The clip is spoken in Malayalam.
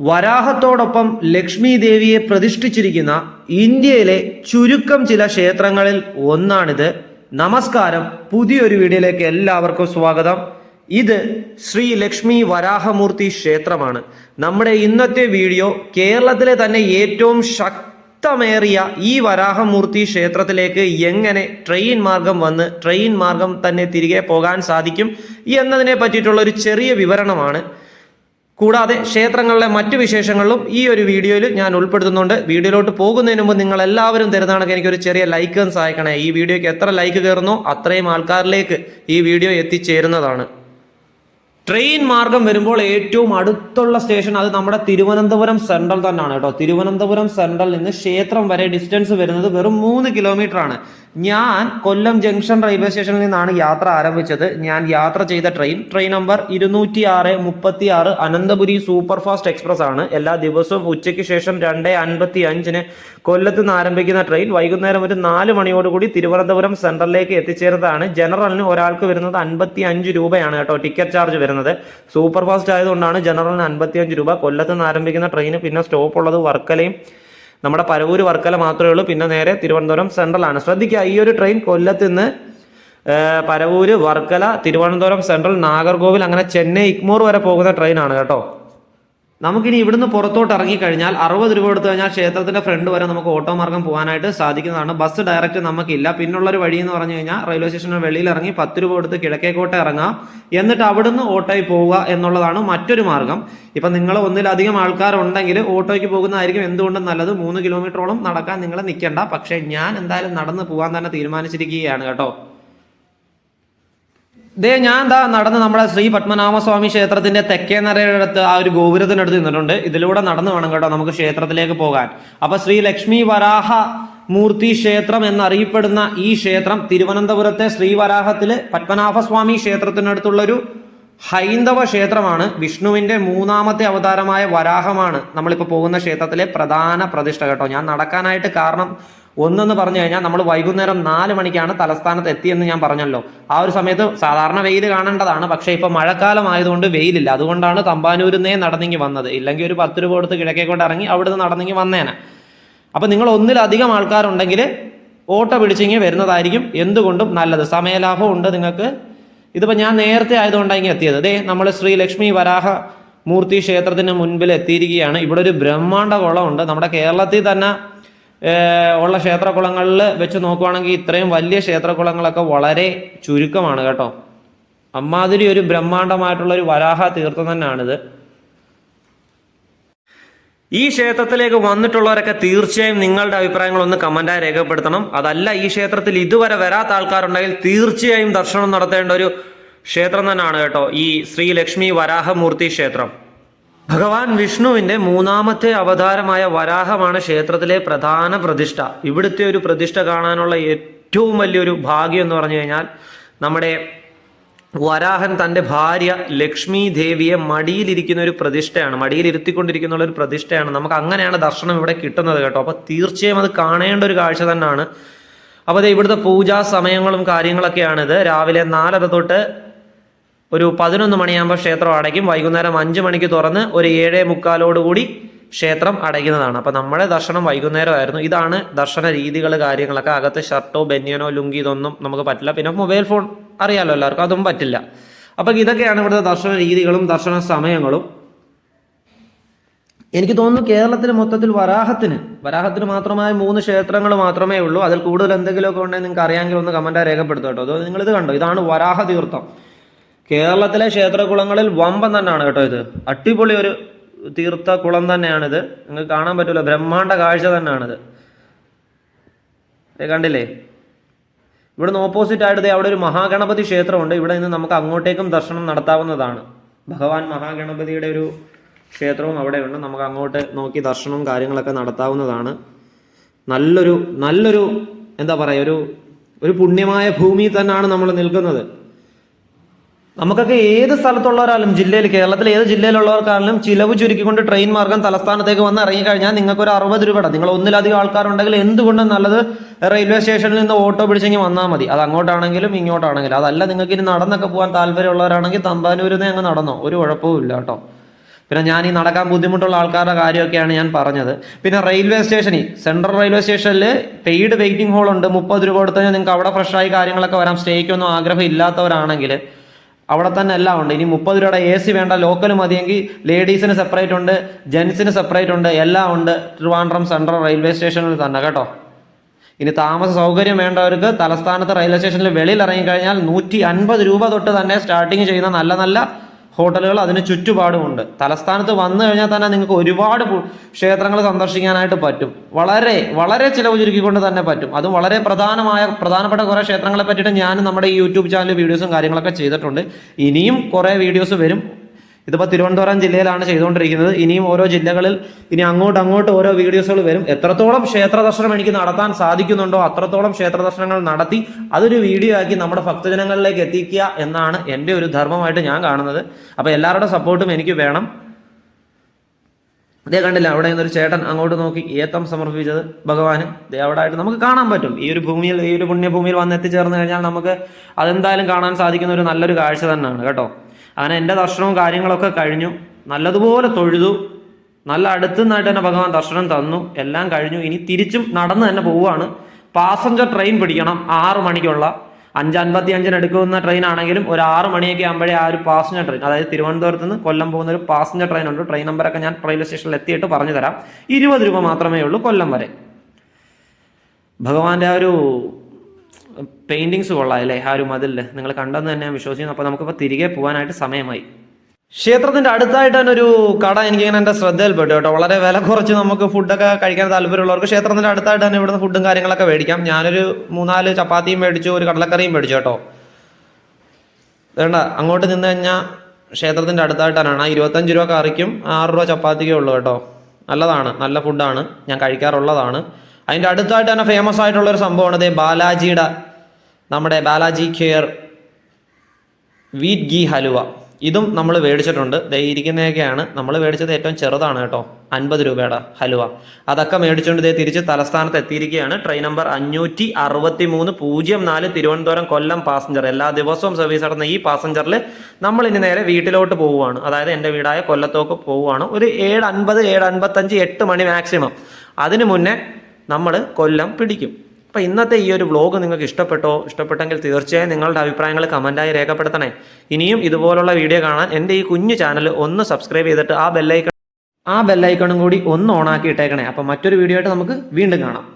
വരാഹത്തോടൊപ്പം ലക്ഷ്മി ദേവിയെ പ്രതിഷ്ഠിച്ചിരിക്കുന്ന ഇന്ത്യയിലെ ചുരുക്കം ചില ക്ഷേത്രങ്ങളിൽ ഒന്നാണിത്. നമസ്കാരം. പുതിയൊരു വീഡിയോയിലേക്ക് എല്ലാവർക്കും സ്വാഗതം. ഇത് ശ്രീ ലക്ഷ്മി വരാഹമൂർത്തി ക്ഷേത്രമാണ്. നമ്മുടെ ഇന്നത്തെ വീഡിയോ കേരളത്തിലെ തന്നെ ഏറ്റവും ശക്തമേറിയ ഈ വരാഹമൂർത്തി ക്ഷേത്രത്തിലേക്ക് എങ്ങനെ ട്രെയിൻ മാർഗം വന്ന് ട്രെയിൻ മാർഗം തന്നെ തിരികെ പോകാൻ സാധിക്കും എന്നതിനെ പറ്റിയിട്ടുള്ള ഒരു ചെറിയ വിവരണമാണ്. കൂടാതെ ക്ഷേത്രങ്ങളിലെ മറ്റു വിശേഷങ്ങളിലും ഈ ഒരു വീഡിയോയിൽ ഞാൻ ഉൾപ്പെടുത്തുന്നുണ്ട്. വീഡിയോയിലോട്ട് പോകുന്നതിന് മുമ്പ് നിങ്ങൾ എല്ലാവരും തരുന്നതാണെങ്കിൽ എനിക്കൊരു ചെറിയ ലൈക്ക് സഹായിക്കണേ. ഈ വീഡിയോയ്ക്ക് എത്ര ലൈക്ക് കയറുന്നോ അത്രയും ആൾക്കാരിലേക്ക് ഈ വീഡിയോ എത്തിച്ചേരുന്നതാണ്. ട്രെയിൻ മാർഗം വരുമ്പോൾ ഏറ്റവും അടുത്തുള്ള സ്റ്റേഷൻ അത് നമ്മുടെ തിരുവനന്തപുരം സെൻട്രൽ തന്നെയാണ് കേട്ടോ. തിരുവനന്തപുരം സെൻട്രൽ നിന്ന് ക്ഷേത്രം വരെ ഡിസ്റ്റൻസ് വരുന്നത് വെറും മൂന്ന് കിലോമീറ്റർ ആണ്. ഞാൻ കൊല്ലം ജംഗ്ഷൻ റെയിൽവേ സ്റ്റേഷനിൽ നിന്നാണ് യാത്ര ആരംഭിച്ചത്. ഞാൻ യാത്ര ചെയ്ത ട്രെയിൻ ട്രെയിൻ നമ്പർ ഇരുന്നൂറ്റി ആറ് മുപ്പത്തി ആറ് അനന്തപുരി സൂപ്പർ ഫാസ്റ്റ് എക്സ്പ്രസ് ആണ്. എല്ലാ ദിവസവും ഉച്ചയ്ക്ക് ശേഷം രണ്ട് അൻപത്തി അഞ്ചിന് കൊല്ലത്ത് നിന്ന് ആരംഭിക്കുന്ന ട്രെയിൻ വൈകുന്നേരം ഒരു നാല് മണിയോടുകൂടി തിരുവനന്തപുരം സെൻട്രലിലേക്ക് എത്തിച്ചേർന്നതാണ് ജനറലിന് ഒരാൾക്ക് വരുന്നത് അൻപത്തി അഞ്ച് രൂപയാണ് കേട്ടോ ടിക്കറ്റ് ചാർജ് വരുന്നത്. സൂപ്പർ ഫാസ്റ്റ് ആയതുകൊണ്ടാണ് ജനറലിന് അൻപത്തി അഞ്ച് രൂപ. കൊല്ലത്ത് നിന്ന് ആരംഭിക്കുന്ന ട്രെയിന് പിന്നെ സ്റ്റോപ്പ് ഉള്ളത് വർക്കലയും നമ്മുടെ പരവൂർ വർക്കല മാത്രമേ ഉള്ളൂ. പിന്നെ നേരെ തിരുവനന്തപുരം സെൻട്രലാണ് ശ്രദ്ധിക്കുക ഈ ഒരു ട്രെയിൻ കൊല്ലത്ത് നിന്ന് പരവൂര് വർക്കല തിരുവനന്തപുരം സെൻട്രൽ നാഗർകോവിൽ അങ്ങനെ ചെന്നൈ ഇഗ്മോർ വരെ പോകുന്ന ട്രെയിനാണ് കേട്ടോ. നമുക്കിനി ഇവിടുന്ന് പുറത്തോട്ട് ഇറങ്ങിക്കഴിഞ്ഞാൽ അറുപത് രൂപ കൊടുത്തു കഴിഞ്ഞാൽ ക്ഷേത്രത്തിന്റെ ഫ്രണ്ട് വരെ നമുക്ക് ഓട്ടോ മാർഗം പോകാനായിട്ട് സാധിക്കുന്നതാണ്. ബസ് ഡയറക്റ്റ് നമുക്കില്ല. പിന്നുള്ള ഒരു വഴി എന്ന് പറഞ്ഞു കഴിഞ്ഞാൽ റെയിൽവേ സ്റ്റേഷന് വെളിയിൽ ഇറങ്ങി പത്ത് രൂപ കൊടുത്ത് കിഴക്കേക്കോട്ടെ ഇറങ്ങുക എന്നിട്ട് അവിടുന്ന് ഓട്ടോയിൽ പോവുക എന്നുള്ളതാണ് മറ്റൊരു മാർഗം. ഇപ്പം നിങ്ങൾ ഒന്നിലധികം ആൾക്കാരുണ്ടെങ്കിൽ ഓട്ടോയ്ക്ക് പോകുന്നതായിരിക്കും എന്തുകൊണ്ടും നല്ലത്. മൂന്ന് കിലോമീറ്ററോളം നടക്കാൻ നിങ്ങൾ നിൽക്കേണ്ട പക്ഷേ ഞാൻ എന്തായാലും നടന്ന് പോകാൻ തന്നെ തീരുമാനിച്ചിരിക്കുകയാണ് കേട്ടോ. ദേ ഞാൻ ദാ നടന്ന് നമ്മുടെ ശ്രീ പത്മനാഭസ്വാമി ക്ഷേത്രത്തിന്റെ തെക്കേ നടയടുത്ത് ആ ഒരു ഗോപുരത്തിനടുത്ത് നിന്നിട്ടുണ്ട്. ഇതിലൂടെ നടന്നു വേണം കേട്ടോ നമുക്ക് ക്ഷേത്രത്തിലേക്ക് പോകാൻ. അപ്പൊ ശ്രീ ലക്ഷ്മി വരാഹ മൂർത്തി ക്ഷേത്രം എന്നറിയപ്പെടുന്ന ഈ ക്ഷേത്രം തിരുവനന്തപുരത്തെ ശ്രീവരാഹത്തിൽ പത്മനാഭസ്വാമി ക്ഷേത്രത്തിനടുത്തുള്ളൊരു ഹൈന്ദവ ക്ഷേത്രമാണ്. വിഷ്ണുവിന്റെ മൂന്നാമത്തെ അവതാരമായ വരാഹമാണ് നമ്മളിപ്പോൾ പോകുന്ന ക്ഷേത്രത്തിലെ പ്രധാന പ്രതിഷ്ഠ കേട്ടോ. ഞാൻ നടക്കാനായിട്ട് കാരണം ഒന്നെന്ന് പറഞ്ഞു കഴിഞ്ഞാൽ നമ്മൾ വൈകുന്നേരം നാല് മണിക്കാണ് തലസ്ഥാനത്ത് എത്തിയെന്ന് ഞാൻ പറഞ്ഞല്ലോ. ആ ഒരു സമയത്ത് സാധാരണ വെയിൽ കാണേണ്ടതാണ്. പക്ഷേ ഇപ്പൊ മഴക്കാലം ആയതുകൊണ്ട് വെയിലില്ല. അതുകൊണ്ടാണ് തമ്പാനൂരിന്നേ നടന്നെങ്കിൽ വന്നത്. ഇല്ലെങ്കിൽ ഒരു പത്ത് രൂപ കൊടുത്ത് കിഴക്കേക്കൊണ്ട് ഇറങ്ങി അവിടുന്ന് നടന്നെങ്കിൽ വന്നേനെ. അപ്പൊ നിങ്ങൾ ഒന്നിലധികം ആൾക്കാരുണ്ടെങ്കിൽ ഓട്ടോ പിടിച്ചിങ്ങി വരുന്നതായിരിക്കും എന്തുകൊണ്ടും നല്ലത്. സമയലാഭം ഉണ്ട് നിങ്ങൾക്ക്. ഇതിപ്പോൾ ഞാൻ നേരത്തെ ആയതുകൊണ്ടാണ് എത്തിയത്. ദേ നമ്മൾ ശ്രീ ലക്ഷ്മി വരാഹ മൂർത്തി ക്ഷേത്രത്തിന് മുൻപിൽ എത്തിയിരിക്കുകയാണ്. ഇവിടെ ഒരു ബ്രഹ്മാണ്ഡ കുളമുണ്ട് നമ്മുടെ കേരളത്തിൽ തന്നെ ഉള്ള ക്ഷേത്രകുളങ്ങളിൽ വെച്ച് നോക്കുവാണെങ്കിൽ ഇത്രയും വലിയ ക്ഷേത്രകുളങ്ങളൊക്കെ വളരെ ചുരുക്കമാണ് കേട്ടോ. അമ്മാതിരി ഒരു ബ്രഹ്മാണ്ഡമായിട്ടുള്ള ഒരു വരാഹ തീർത്ഥം തന്നെയാണിത്. ഈ ക്ഷേത്രത്തിലേക്ക് വന്നിട്ടുള്ളവരൊക്കെ തീർച്ചയായും നിങ്ങളുടെ അഭിപ്രായങ്ങൾ ഒന്ന് കമന്റായി രേഖപ്പെടുത്തണം. അതല്ല ഈ ക്ഷേത്രത്തിൽ ഇതുവരെ വരാത്ത ആൾക്കാരുണ്ടെങ്കിൽ തീർച്ചയായും ദർശനം നടത്തേണ്ട ഒരു ക്ഷേത്രം തന്നെയാണ് കേട്ടോ ഈ ശ്രീ ലക്ഷ്മി വരാഹമൂർത്തി ക്ഷേത്രം. ഭഗവാൻ വിഷ്ണുവിന്റെ മൂന്നാമത്തെ അവതാരമായ വരാഹമാണ് ക്ഷേത്രത്തിലെ പ്രധാന പ്രതിഷ്ഠ. ഇവിടുത്തെ ഒരു പ്രതിഷ്ഠ കാണാനുള്ള ഏറ്റവും വലിയൊരു ഭാഗ്യം എന്ന് പറഞ്ഞു കഴിഞ്ഞാൽ നമ്മുടെ വരാഹൻ തന്റെ ഭാര്യ ലക്ഷ്മി ദേവിയെ മടിയിലിരിക്കുന്ന ഒരു പ്രതിഷ്ഠയാണ് മടിയിലിരുത്തിക്കൊണ്ടിരിക്കുന്ന ഒരു പ്രതിഷ്ഠയാണ്. നമുക്ക് അങ്ങനെയാണ് ദർശനം ഇവിടെ കിട്ടുന്നത് കേട്ടോ. അപ്പോൾ തീർച്ചയായും അത് കാണേണ്ട ഒരു കാഴ്ച തന്നെയാണ്. അപ്പോൾ ഇവിടുത്തെ പൂജാ സമയങ്ങളും കാര്യങ്ങളൊക്കെയാണിത്. രാവിലെ നാലര തൊട്ട് ഒരു പതിനൊന്ന് മണിയാകുമ്പോൾ ക്ഷേത്രം അടയ്ക്കും. വൈകുന്നേരം അഞ്ച് മണിക്ക് തുറന്ന് ഒരു ഏഴേ മുക്കാലോടുകൂടി ക്ഷേത്രം അടയ്ക്കുന്നതാണ്. അപ്പോൾ നമ്മുടെ ദർശനം വൈകുന്നേരമായിരുന്നു. ഇതാണ് ദർശന രീതികൾ കാര്യങ്ങളൊക്കെ. അകത്ത് ഷർട്ടോ ബനിയനോ ലുങ്കി ഇതൊന്നും നമുക്ക് പറ്റില്ല. പിന്നെ മൊബൈൽ ഫോൺ അറിയാലോ എല്ലാവർക്കും. അതും പറ്റില്ല. അപ്പോൾ ഇതൊക്കെയാണ് ഇവിടുത്തെ ദർശന രീതികളും ദർശന സമയങ്ങളും. എനിക്ക് തോന്നുന്നു കേരളത്തിൽ മൊത്തത്തിൽ വരാഹത്തിന് വരാഹത്തിന് മാത്രമായ മൂന്ന് ക്ഷേത്രങ്ങൾ മാത്രമേ ഉള്ളൂ. അതിൽ കൂടുതൽ എന്തെങ്കിലുമൊക്കെ ഉണ്ടെങ്കിൽ നിങ്ങൾക്ക് അറിയാമെങ്കിൽ ഒന്ന് കമന്റായി രേഖപ്പെടുത്തും കേട്ടോ. അത് നിങ്ങളിത് കണ്ടോ? ഇതാണ് വരാഹ തീർത്ഥം കേരളത്തിലെ ക്ഷേത്രകുളങ്ങളിൽ വമ്പൻ തന്നെയാണ് കേട്ടോ ഇത്. അടിപൊളി ഒരു തീർത്ഥ കുളം തന്നെയാണിത്. നിങ്ങൾക്ക് കാണാൻ പറ്റില്ല ബ്രഹ്മാണ്ട കാഴ്ച തന്നെയാണിത്. കണ്ടില്ലേ? ഇവിടുന്ന് ഓപ്പോസിറ്റ് ആയിട്ട് അവിടെ ഒരു മഹാഗണപതി ക്ഷേത്രമുണ്ട്. ഇവിടെ നിന്ന് നമുക്ക് അങ്ങോട്ടേക്കും ദർശനം നടത്താവുന്നതാണ്. ഭഗവാൻ മഹാഗണപതിയുടെ ഒരു ക്ഷേത്രവും അവിടെയുണ്ട്. നമുക്ക് അങ്ങോട്ട് നോക്കി ദർശനവും കാര്യങ്ങളൊക്കെ നടത്താവുന്നതാണ്. നല്ലൊരു നല്ലൊരു എന്താ പറയുക ഒരു ഒരു പുണ്യമായ ഭൂമിയിൽ തന്നെയാണ് നമ്മൾ നിൽക്കുന്നത്. നമുക്കൊക്കെ ഏത് സ്ഥലത്തുള്ളവരാലും ജില്ലയിൽ കേരളത്തിലെ ഏത് ജില്ലയിലുള്ളവർക്കാണെങ്കിലും ചിലവ് ചുരുക്കിക്കൊണ്ട് ട്രെയിൻ മാർഗം തലസ്ഥാനത്തേക്ക് വന്ന് ഇറങ്ങിക്കഴിഞ്ഞാൽ നിങ്ങൾക്ക് ഒരു അറുപത് രൂപയുടെ നിങ്ങൾ ഒന്നിലധികം ആൾക്കാരുണ്ടെങ്കിൽ എന്തുകൊണ്ടും നല്ലത് റെയിൽവേ സ്റ്റേഷനിൽ നിന്ന് ഓട്ടോ പിടിച്ചെങ്കിൽ വന്നാൽ മതി. അത് അങ്ങോട്ടാണെങ്കിലും ഇങ്ങോട്ടാണെങ്കിലും. അതല്ല നിങ്ങൾക്ക് ഇനി നടന്നൊക്കെ പോകാൻ താല്പര്യമുള്ളവരാണെങ്കിൽ തമ്പാനൂരിൽ നിന്ന് അങ്ങ് നടന്നോ. ഒരു കുഴപ്പവും ഇല്ല കേട്ടോ. പിന്നെ ഞാൻ ഈ നടക്കാൻ ബുദ്ധിമുട്ടുള്ള ആൾക്കാരുടെ കാര്യമൊക്കെയാണ് ഞാൻ പറഞ്ഞത്. പിന്നെ റെയിൽവേ സ്റ്റേഷനിൽ സെൻട്രൽ റെയിൽവേ സ്റ്റേഷനിൽ പെയ്ഡ് വെയിറ്റിംഗ് ഹോൾ ഉണ്ട് മുപ്പത് രൂപ കൊടുത്തു കഴിഞ്ഞാൽ നിങ്ങൾക്ക് അവിടെ ഫ്രഷായി കാര്യങ്ങളൊക്കെ വരാം. സ്റ്റേക്കൊന്നും ആഗ്രഹം ഇല്ലാത്തവരാണെങ്കിൽ അവിടെ തന്നെ എല്ലാം ഉണ്ട്. ഇനി മുപ്പത് രൂപയുടെ എ സി വേണ്ട. ലോക്കൽ മതിയെങ്കിൽ ലേഡീസിന് സെപ്പറേറ്റ് ഉണ്ട്. ജെൻസിന് സെപ്പറേറ്റ് ഉണ്ട്. എല്ലാം ഉണ്ട്. ട്രിവാൻഡ്രം സെൻട്രൽ റെയിൽവേ സ്റ്റേഷനിൽ തന്നെ കേട്ടോ. ഇനി താമസ സൗകര്യം വേണ്ടവർക്ക് തലസ്ഥാനത്ത് റെയിൽവേ സ്റ്റേഷനിൽ വെളിയിൽ ഇറങ്ങിക്കഴിഞ്ഞാൽ നൂറ്റി അൻപത് രൂപ തൊട്ട് തന്നെ സ്റ്റാർട്ടിങ് ചെയ്യുന്ന നല്ല നല്ല ഹോട്ടലുകൾ അതിന് ചുറ്റുപാടുമുണ്ട്. തലസ്ഥാനത്ത് വന്നു കഴിഞ്ഞാൽ തന്നെ നിങ്ങൾക്ക് ഒരുപാട് ക്ഷേത്രങ്ങൾ സന്ദർശിക്കാനായിട്ട് പറ്റും. വളരെ വളരെ ചിലവ് ചുരുക്കിക്കൊണ്ട് തന്നെ പറ്റും. അതും വളരെ പ്രധാനമായ പ്രധാനപ്പെട്ട കുറേ ക്ഷേത്രങ്ങളെ പറ്റിയിട്ട് ഞാൻ നമ്മുടെ ഈ യൂട്യൂബ് ചാനൽ വീഡിയോസും കാര്യങ്ങളൊക്കെ ചെയ്തിട്ടുണ്ട്. ഇനിയും കുറേ വീഡിയോസ് വരും. ഇതിപ്പോൾ തിരുവനന്തപുരം ജില്ലയിലാണ് ചെയ്തുകൊണ്ടിരിക്കുന്നത്. ഇനിയും ഓരോ ജില്ലകളിൽ ഇനി അങ്ങോട്ട് അങ്ങോട്ട് ഓരോ വീഡിയോസുകൾ വരും. എത്രത്തോളം ക്ഷേത്ര ദർശനം എനിക്ക് നടത്താൻ സാധിക്കുന്നുണ്ടോ അത്രത്തോളം ക്ഷേത്ര ദർശനങ്ങൾ നടത്തി അതൊരു വീഡിയോ ആക്കി നമ്മുടെ ഭക്തജനങ്ങളിലേക്ക് എത്തിക്കുക എന്നാണ് എന്റെ ഒരു ധർമ്മമായിട്ട് ഞാൻ കാണുന്നത്. അപ്പോൾ എല്ലാവരുടെ സപ്പോർട്ടും എനിക്ക് വേണം. അതേ കണ്ടില്ല അവിടെ നിന്നൊരു ചേട്ടൻ അങ്ങോട്ട് നോക്കി ഏത്തം സമർപ്പിച്ചത് ഭഗവാന്. ദേവടായിട്ട് നമുക്ക് കാണാൻ പറ്റും. ഈ ഒരു ഭൂമിയിൽ ഈ ഒരു പുണ്യഭൂമിയിൽ വന്ന് എത്തിച്ചേർന്ന് കഴിഞ്ഞാൽ നമുക്ക് അതെന്തായാലും കാണാൻ സാധിക്കുന്ന ഒരു നല്ലൊരു കാഴ്ച തന്നെയാണ് കേട്ടോ. അങ്ങനെ എന്റെ ദർശനവും കാര്യങ്ങളൊക്കെ കഴിഞ്ഞു. നല്ലതുപോലെ തൊഴുതു. നല്ല അടുത്തു നിന്നായിട്ട് തന്നെ ഭഗവാൻ ദർശനം തന്നു. എല്ലാം കഴിഞ്ഞു. ഇനി തിരിച്ചും നടന്ന് തന്നെ പോവുകയാണ്. പാസഞ്ചർ ട്രെയിൻ പിടിക്കണം. ആറു മണിക്കുള്ള. അഞ്ച് അൻപത്തി അഞ്ചിന് എടുക്കുന്ന ട്രെയിൻ ആണെങ്കിലും ഒരു ആറ് മണിയൊക്കെ ആകുമ്പോഴേ ആ ഒരു പാസഞ്ചർ ട്രെയിൻ അതായത് തിരുവനന്തപുരത്ത് നിന്ന് കൊല്ലം പോകുന്ന ഒരു പാസഞ്ചർ ട്രെയിൻ ഉണ്ട്. ട്രെയിൻ നമ്പറൊക്കെ ഞാൻ റെയിൽവേ സ്റ്റേഷനിൽ എത്തിയിട്ട് പറഞ്ഞു തരാം ഇരുപത് രൂപ മാത്രമേ ഉള്ളൂ കൊല്ലം വരെ. ഭഗവാന്റെ ആ ഒരു പെയിന്റിങ്സ് കൊള്ളാം അല്ലേ? ആ ഒരു മതിൽ. നിങ്ങൾ കണ്ടെന്ന് തന്നെ വിശ്വസിക്കുന്നു. അപ്പോൾ നമുക്കിപ്പോൾ തിരികെ പോകാനായിട്ട് സമയമായി. ക്ഷേത്രത്തിന്റെ അടുത്തായിട്ട് തന്നെ ഒരു കട എനിക്ക് ഇങ്ങനെ എന്റെ ശ്രദ്ധയിൽപ്പെട്ടു കേട്ടോ. വളരെ വില കുറച്ച് നമുക്ക് ഫുഡൊക്കെ കഴിക്കാൻ താല്പര്യമുള്ളവർക്ക് ക്ഷേത്രത്തിന്റെ അടുത്തായിട്ട് തന്നെ ഇവിടുന്ന് ഫുഡും കാര്യങ്ങളൊക്കെ മേടിക്കാം. ഞാനൊരു മൂന്നാൽ ചപ്പാത്തിയും മേടിച്ചു ഒരു കടലക്കറിയും മേടിച്ചു കേട്ടോ. വേണ്ട അങ്ങോട്ട് നിന്ന് കഴിഞ്ഞാൽ ക്ഷേത്രത്തിന്റെ അടുത്തായിട്ടാണ് ആ ഇരുപത്തഞ്ച് രൂപ കറിക്കും ആറ് രൂപ ചപ്പാത്തിക്കേ ഉള്ളൂ കേട്ടോ. നല്ലതാണ് നല്ല ഫുഡാണ് ഞാൻ കഴിക്കാറുള്ളതാണ്. അതിന്റെ അടുത്തായിട്ട് തന്നെ ഫേമസ് ആയിട്ടുള്ളൊരു സംഭവമാണ് അതേ ബാലാജിയുടെ നമ്മുടെ Balaji care wheat ghee halwa. ഇതും നമ്മൾ മേടിച്ചിട്ടുണ്ട്. ദേ ഇരിക്കുന്നതൊക്കെയാണ്. നമ്മൾ മേടിച്ചത് ഏറ്റവും ചെറുതാണ് കേട്ടോ. അൻപത് രൂപയുടെ ഹലുവ. അതൊക്കെ മേടിച്ചുകൊണ്ട് ദേ തിരിച്ച് തലസ്ഥാനത്ത് എത്തിയിരിക്കുകയാണ്. ട്രെയിൻ നമ്പർ അഞ്ഞൂറ്റി അറുപത്തി മൂന്ന് പൂജ്യം നാല് തിരുവനന്തപുരം കൊല്ലം പാസഞ്ചർ. എല്ലാ ദിവസവും സർവീസ് നടന്ന ഈ പാസഞ്ചറിൽ നമ്മൾ ഇനി നേരെ വീട്ടിലോട്ട് പോവുകയാണ്. അതായത് എന്റെ വീടായ കൊല്ലത്തോക്ക് പോവുകയാണ്. ഒരു ഏഴ് അൻപത് ഏഴ് അൻപത്തഞ്ച് എട്ട് മണി മാക്സിമം അതിനു മുന്നേ നമ്മൾ കൊല്ലം പിടിക്കും. അപ്പോൾ ഇന്നത്തെ ഈ ഒരു വ്ലോഗ് നിങ്ങൾക്ക് ഇഷ്ടപ്പെട്ടോ? ഇഷ്ടപ്പെട്ടെങ്കിൽ തീർച്ചയായും നിങ്ങളുടെ അഭിപ്രായങ്ങൾ കമന്റായി രേഖപ്പെടുത്തണേ. ഇനിയും ഇതുപോലുള്ള വീഡിയോ കാണാൻ എന്റെ ഈ കുഞ്ഞു ചാനൽ ഒന്ന് സബ്സ്ക്രൈബ് ചെയ്തിട്ട് ആ ബെല്ലൈക്കൺ ആ ബെല്ലൈക്കണും കൂടി ഒന്ന് ഓണാക്കി ഇട്ടേക്കണേ. അപ്പോൾ മറ്റൊരു വീഡിയോ ആയിട്ട് നമുക്ക് വീണ്ടും കാണാം.